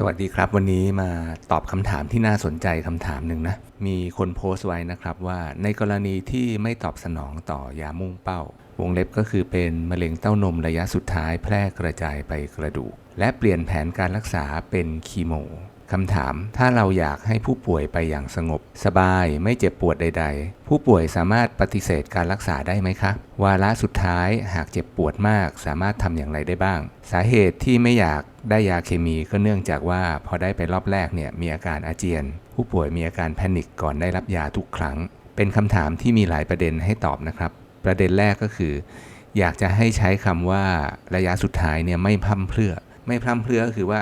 สวัสดีครับ วันนี้มาตอบคำถามที่น่าสนใจคำถามหนึ่งนะ มีคนโพสต์ไว้นะครับว่าในกรณีที่ไม่ตอบสนองต่อยามุ่งเป้า วงเล็บก็คือเป็นมะเร็งเต้านมระยะสุดท้ายแพร่กระจายไปกระดูก และเปลี่ยนแผนการรักษาเป็นคีโม คำถาม ถ้าเราอยากให้ผู้ป่วยไปอย่างสงบ สบายไม่เจ็บปวดใด ๆ ผู้ป่วยสามารถปฏิเสธการรักษาได้ไหมคะ วาระสุดท้ายหากเจ็บปวดมาก สามารถทำอย่างไรได้บ้าง สาเหตุที่ไม่อยากได้ยาเคมีก็เนื่องจากว่าพอได้ไปรอบแรกเนี่ยมีอาการอาเจียน ผู้ป่วยมีอาการแพนิคก่อนได้รับยาทุกครั้ง เป็นคำถามที่มีหลายประเด็นให้ตอบนะครับ ประเด็นแรกก็คือ อยากจะให้ใช้คำว่าระยะสุดท้ายเนี่ยไม่พร่ำเพรื่อ ไม่พร่ำเพรื่อก็คือว่า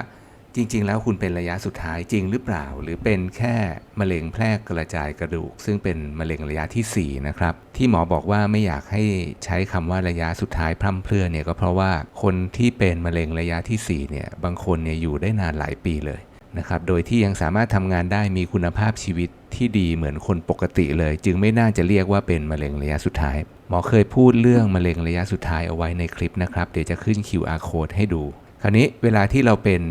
จริง ๆ แล้วคุณเป็นระยะสุดท้ายจริงหรือเปล่า หรือเป็นแค่มะเร็งแพร่กระจายกระดูก ซึ่งเป็นมะเร็งระยะทีสี่4 นะครับ ที่หมอบอกว่าไม่อยากให้ใช้คำว่าระยะสุดท้ายพร่ำเพรื่อเนี่ยก็เพราะว่าคนที่เป็นมะเร็งระยะที่4เนี่ยบางคนเนี่ยอยู่ได้นานหลายปีเลยนะครับโดยที่ยังสามารถทำงานได้มีคุณภาพชีวิตที่ดีเหมือนคนปกติเลย จึงไม่น่าจะเรียกว่าเป็นมะเร็งระยะสุดท้าย หมอเคยพูดเรื่องมะเร็งระยะสุดท้ายเอาไว้ในคลิปนะครับ เดี๋ยวจะขึ้น QR code ให้ดู คราวนี้เวลาที่เราเป็น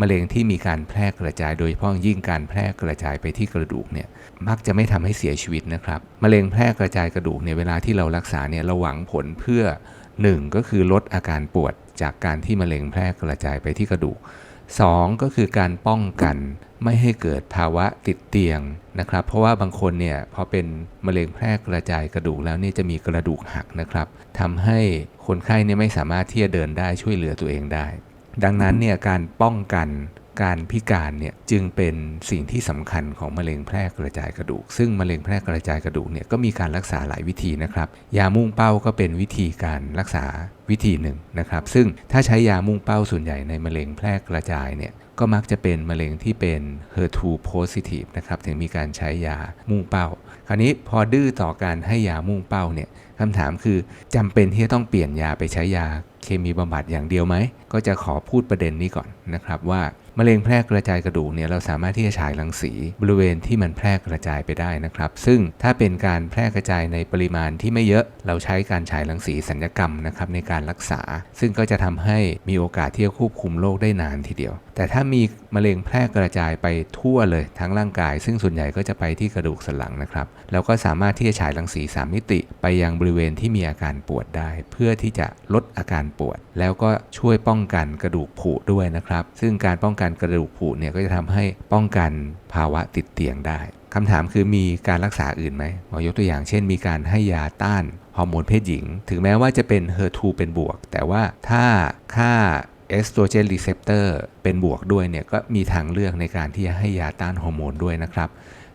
มะเร็งที่มีการแพร่กระจายโดยเฉพาะยิ่งการแพร่กระจายไปที่กระดูกเนี่ยมักจะไม่ทำให้เสียชีวิตนะครับมะเร็งแพร่กระจายกระดูกเนี่ยเวลาที่เรารักษาเนี่ยเราหวังผลเพื่อ 1 ก็คือลดอาการปวดจากการที่มะเร็งแพร่กระจายไปที่กระดูก 2 ก็คือการป้องกันไม่ให้เกิดภาวะติดเตียงนะครับ เพราะว่าบางคนเนี่ยพอเป็นมะเร็งแพร่กระจายกระดูกแล้วเนี่ยจะมีกระดูกหักนะครับทำให้คนไข้เนี่ยไม่สามารถที่จะเดินได้ช่วยเหลือตัวเองได้ ดังนั้นเนี่ยการป้องกันการพิการเนี่ยจึงเป็นสิ่งที่สำคัญของมะเร็งแพร่กระจายกระดูก ซึ่งมะเร็งแพร่กระจายกระดูกเนี่ยก็มีการรักษาหลายวิธีนะครับ ยามุ่งเป้าก็เป็นวิธีการรักษาวิธีหนึ่งนะครับ ซึ่งถ้าใช้ยามุ่งเป้าส่วนใหญ่ในมะเร็งแพร่กระจายเนี่ยก็มักจะเป็นมะเร็งที่เป็น HER2 positive นะครับถึงมีการใช้ยามุ่งเป้า คราวนี้พอดื้อต่อการให้ยามุ่งเป้าเนี่ยคำถามคือจำเป็นที่จะต้องเปลี่ยนยาไปใช้ยา เคมีบำบัดอย่างเดียวไหม ก็จะขอพูดประเด็นนี้ก่อนนะครับว่า มะเร็งแพร่กระจายกระดูกเนี่ยเราสามารถที่จะฉายรังสีบริเวณที่มันแพร่กระจายไปได้นะครับ ซึ่งถ้าเป็นการแพร่กระจายในปริมาณที่ไม่เยอะ เราใช้การฉายรังสีสัญญกรรมนะครับในการรักษา ซึ่งก็จะทำให้มีโอกาสที่จะควบคุมโรคได้นานทีเดียว แต่ถ้ามีมะเร็งแพร่กระจายไปทั่วเลยทั้งร่างกาย ซึ่งส่วนใหญ่ก็จะไปที่กระดูกสันหลังนะครับเราก็สามารถที่จะฉายรังสี 3 มิติไปยังบริเวณที่มีอาการปวดได้ เพื่อที่จะลดอาการปวด แล้วก็ช่วยป้องกันกระดูกผุด้วยนะครับ ซึ่งการป้องกันการกระดูกผุเนี่ยก็จะทำให้ป้องกันภาวะติดเตียงได้คำถามคือมีการรักษาอื่นไหมหมอยกตัวอย่างเช่น มีการให้ยาต้านฮอร์โมนเพศหญิง ถึงแม้ว่าจะเป็น HER2 เป็นบวก แต่ว่าถ้าค่าเอสโตรเจนรีเซปเตอร์เป็นบวกด้วยเนี่ยก็มีทางเลือกในการที่จะให้ยาต้านฮอร์โมนด้วยนะครับ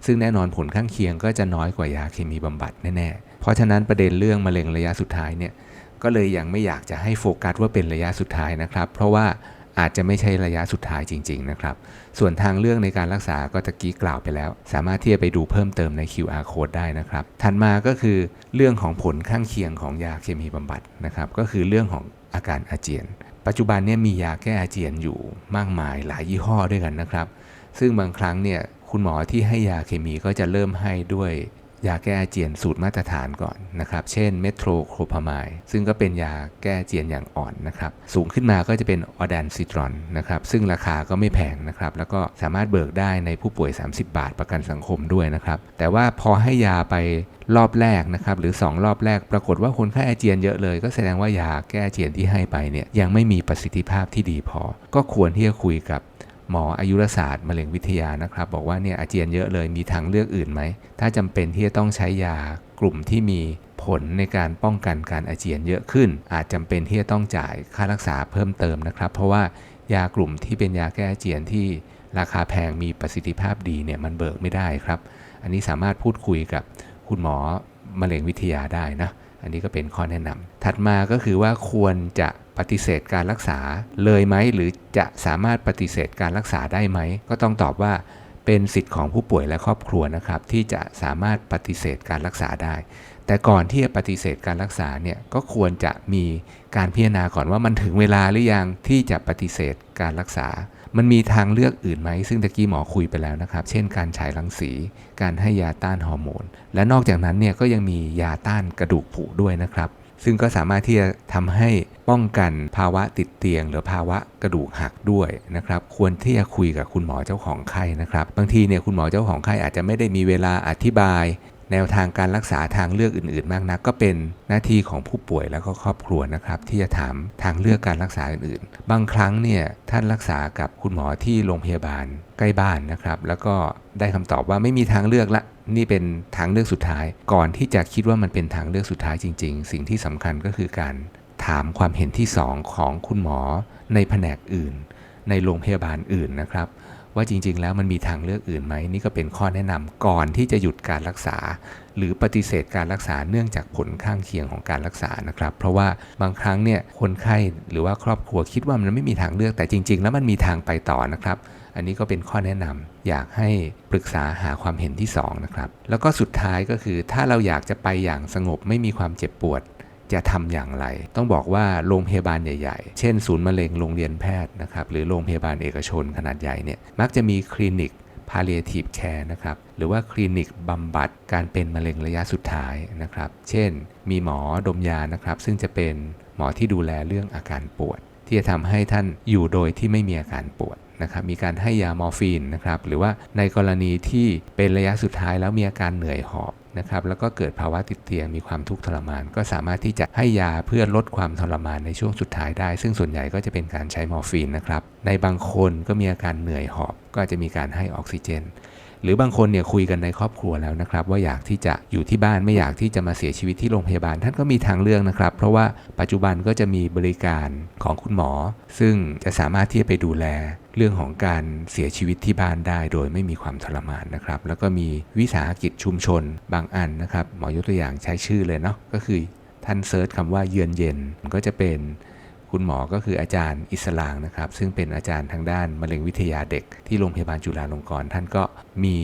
ซึ่งแน่นอนผลข้างเคียงก็จะน้อยกว่ายาเคมีบำบัดแน่ๆ เพราะฉะนั้นประเด็นเรื่องมะเร็งระยะสุดท้ายเนี่ยก็เลยยังไม่อยากจะให้โฟกัสว่าเป็นระยะสุดท้ายนะครับ เพราะว่า อาจจะไม่ใช่ระยะสุดท้ายจริง ๆ นะครับ ส่วนทางเรื่องในการรักษาก็ตะกี้กล่าวไปแล้ว สามารถที่จะไปดูเพิ่มเติมใน QR code ได้นะครับ ถัดมาก็คือเรื่องของผลข้างเคียงของยาเคมีบำบัดนะครับ ก็คือเรื่องของอาการอาเจียน ปัจจุบันเนี่ยมียาแก้อาเจียนอยู่มากมายหลายยี่ห้อด้วยกันนะครับ ซึ่งบางครั้งเนี่ยคุณหมอที่ให้ยาเคมีก็จะเริ่มให้ด้วย ยาแก้อาเจียนสูตรมาตรฐานก่อนนะครับ เช่นเมโทรโครพามายซึ่งก็เป็นยาแก้อาเจียนอย่างอ่อนนะครับ สูงขึ้นมาก็จะเป็นออแดนซิตรอนนะครับ ซึ่งราคาก็ไม่แพงนะครับ แล้วก็สามารถเบิกได้ในผู้ป่วย 30 บาทประกันสังคมด้วยนะครับ แต่ว่าพอให้ยาไปรอบแรกนะครับ หรือ 2 รอบแรก ปรากฏว่าคนไข้อาเจียนเยอะเลย ก็แสดงว่ายาแก้อาเจียนที่ให้ไปเนี่ยยังไม่มีประสิทธิภาพที่ดีพอ ก็ควรที่จะคุยกับ หมออายุรศาสตร์มะเร็งวิทยานะครับ บอกว่าเนี่ยอาเจียนเยอะเลยมีทางเลือกอื่นไหม ถ้าจำเป็นที่จะต้องใช้ยากลุ่มที่มีผลในการป้องกันการอาเจียนเยอะขึ้น อาจจำเป็นที่จะต้องจ่ายค่ารักษาเพิ่มเติมนะครับ เพราะว่ายากลุ่มที่เป็นยาแก้อาเจียนที่ราคาแพงมีประสิทธิภาพดีเนี่ยมันเบิกไม่ได้ครับ อันนี้สามารถพูดคุยกับคุณหมอมะเร็งวิทยาได้นะ อันนี้ก็เป็นข้อแนะนำถัดมาก็คือว่าควรจะ ปฏิเสธการรักษาเลยไหมหรือจะสามารถปฏิเสธการรักษาได้ไหม ก็ต้องตอบว่าเป็นสิทธิ์ของผู้ป่วยและครอบครัวนะครับ ที่จะสามารถปฏิเสธการรักษาได้ แต่ก่อนที่จะปฏิเสธการรักษาเนี่ยก็ควรจะมีการพิจารณาก่อนว่ามันถึงเวลาหรือยังที่จะปฏิเสธการรักษา มันมีทางเลือกอื่นไหม ซึ่งตะกี้หมอคุยไปแล้วนะครับ เช่นการฉายรังสี การให้ยาต้านฮอร์โมน และนอกจากนั้นเนี่ยก็ยังมียาต้านกระดูกผุด้วยนะครับ ซึ่งก็สามารถที่จะทำให้ป้องกันภาวะติดเตียง หรือภาวะกระดูกหักด้วยนะครับควรที่จะคุยกับคุณหมอเจ้าของไข้นะครับ บางทีเนี่ยคุณหมอเจ้าของไข้อาจจะไม่ได้มีเวลาอธิบาย แนวทางการรักษาทางเลือกอื่น ๆ มากนัก ก็เป็นหน้าที่ของผู้ป่วยแล้วก็ครอบครัวนะครับ ที่จะถามทางเลือกการรักษาอื่นๆ บางครั้งเนี่ยท่านรักษากับคุณหมอที่โรงพยาบาลใกล้บ้านนะครับ แล้วก็ได้คำตอบว่าไม่มีทางเลือกละ นี่เป็นทางเลือกสุดท้าย ก่อนที่จะคิดว่ามันเป็นทางเลือกสุดท้ายจริง ๆ สิ่งที่สำคัญก็คือการถามความเห็นที่สองของคุณหมอในแผนกอื่น ในโรงพยาบาลอื่นนะครับ ว่าจริง ๆ แล้วมันมีทางเลือกอื่นไหมนี่ก็เป็นข้อแนะนำก่อนที่จะหยุดการรักษา หรือปฏิเสธการรักษาเนื่องจากผลข้างเคียงของการรักษานะครับ เพราะว่าบางครั้งเนี่ยคนไข้หรือว่าครอบครัวคิดว่ามันไม่มีทางเลือกแต่จริง ๆ แล้วมันมีทางไปต่อนะครับ อันนี้ก็เป็นข้อแนะนำอยากให้ปรึกษาหาความเห็นที่สองนะครับแล้วก็สุดท้ายก็คือถ้าเราอยากจะไปอย่างสงบไม่มีความเจ็บปวดจะทำอย่างไร ต้องบอกว่าโรงพยาบาลใหญ่ ๆ เช่น ศูนย์มะเร็งโรงเรียนแพทย์นะครับหรือโรงพยาบาลเอกชนขนาดใหญ่เนี่ยมักจะมีคลินิก palliative care นะครับ หรือว่าคลินิกบำบัดการเป็นมะเร็งระยะสุดท้ายนะครับ เช่น มีหมอดมยานะครับ ซึ่งจะเป็นหมอที่ดูแลเรื่องอาการปวด ที่จะทำให้ท่านอยู่โดยที่ไม่มีอาการปวด นะครับมีการให้ยามอร์ฟีนนะครับหรือว่าในกรณีที่เป็นระยะสุดท้ายแล้วมีอาการเหนื่อยหอบนะครับแล้วก็เกิดภาวะติดเตียงมีความทุกข์ทรมาน ก็สามารถที่จะให้ยาเพื่อลดความทรมานในช่วงสุดท้ายได้ ซึ่งส่วนใหญ่ก็จะเป็นการใช้มอร์ฟีนนะครับในบางคนก็มีอาการเหนื่อยหอบ ก็จะมีการให้ออกซิเจน หรือบางคนเนี่ยคุยกันในครอบครัวแล้วนะครับ ว่าอยากที่จะอยู่ที่บ้านไม่อยากที่จะมาเสียชีวิตที่โรงพยาบาล ท่านก็มีทางเลือกนะครับ เพราะว่าปัจจุบันก็จะมีบริการของคุณหมอ ซึ่งจะสามารถที่จะไปดูแล เรื่องของการเสียชีวิตที่บ้านได้โดยไม่มีความทรมานนะครับ แล้วก็มีวิสาหกิจชุมชนบางอันนะครับ หมอยกตัวอย่างใช้ชื่อเลยเนาะก็คือท่านเซิร์ชคำว่าเยือนเย็นก็จะเป็นคุณหมอก็คืออาจารย์อิสลางนะครับ ซึ่งเป็นอาจารย์ทางด้านมะเร็งวิทยาเด็ก ที่โรงพยาบาลจุฬาลงกรณ์ท่านก็มี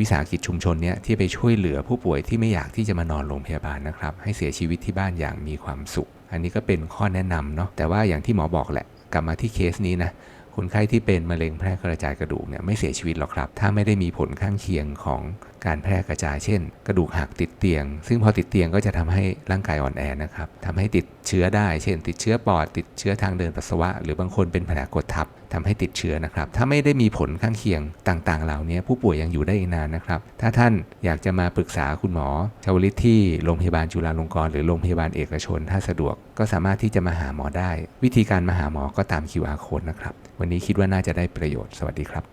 วิสาหกิจชุมชนเนี้ยที่ไปช่วยเหลือผู้ป่วยที่ไม่อยากที่จะมานอนโรงพยาบาลนะครับ ให้เสียชีวิตที่บ้านอย่างมีความสุข อันนี้ก็เป็นข้อแนะนำเนาะแต่ว่าอย่างที่หมอบอกแหละ กลับมาที่เคสนี้นะ คนไข้ที่เป็นมะเร็งแพร่กระจายกระดูกเนี่ยไม่เสียชีวิตหรอกครับ ถ้าไม่ได้มีผลข้างเคียงของการแพร่กระจาย เช่น กระดูกหักติดเตียง ซึ่งพอติดเตียงก็จะทำให้ร่างกายอ่อนแอนะครับทำให้ติดเชื้อได้ เช่น ติดเชื้อปอด ติดเชื้อทางเดินปัสสาวะ หรือบางคนเป็นแผลกดทับทำให้ติดเชื้อนะครับ ถ้าไม่ได้มีผลข้างเคียงต่างๆ เหล่านี้ผู้ป่วยยังอยู่ได้อีกนานนะครับ ถ้าท่านอยากจะมาปรึกษาคุณหมอชาวลิตที่โรงพยาบาลจุฬาลงกรณ์หรือโรงพยาบาลเอกชน ถ้าสะดวกก็สามารถที่จะมาหาหมอได้ วิธีการมาหาหมอก็ตาม QR code นะครับ วันนี้คิดว่าน่าจะได้ประโยชน์ สวัสดีครับ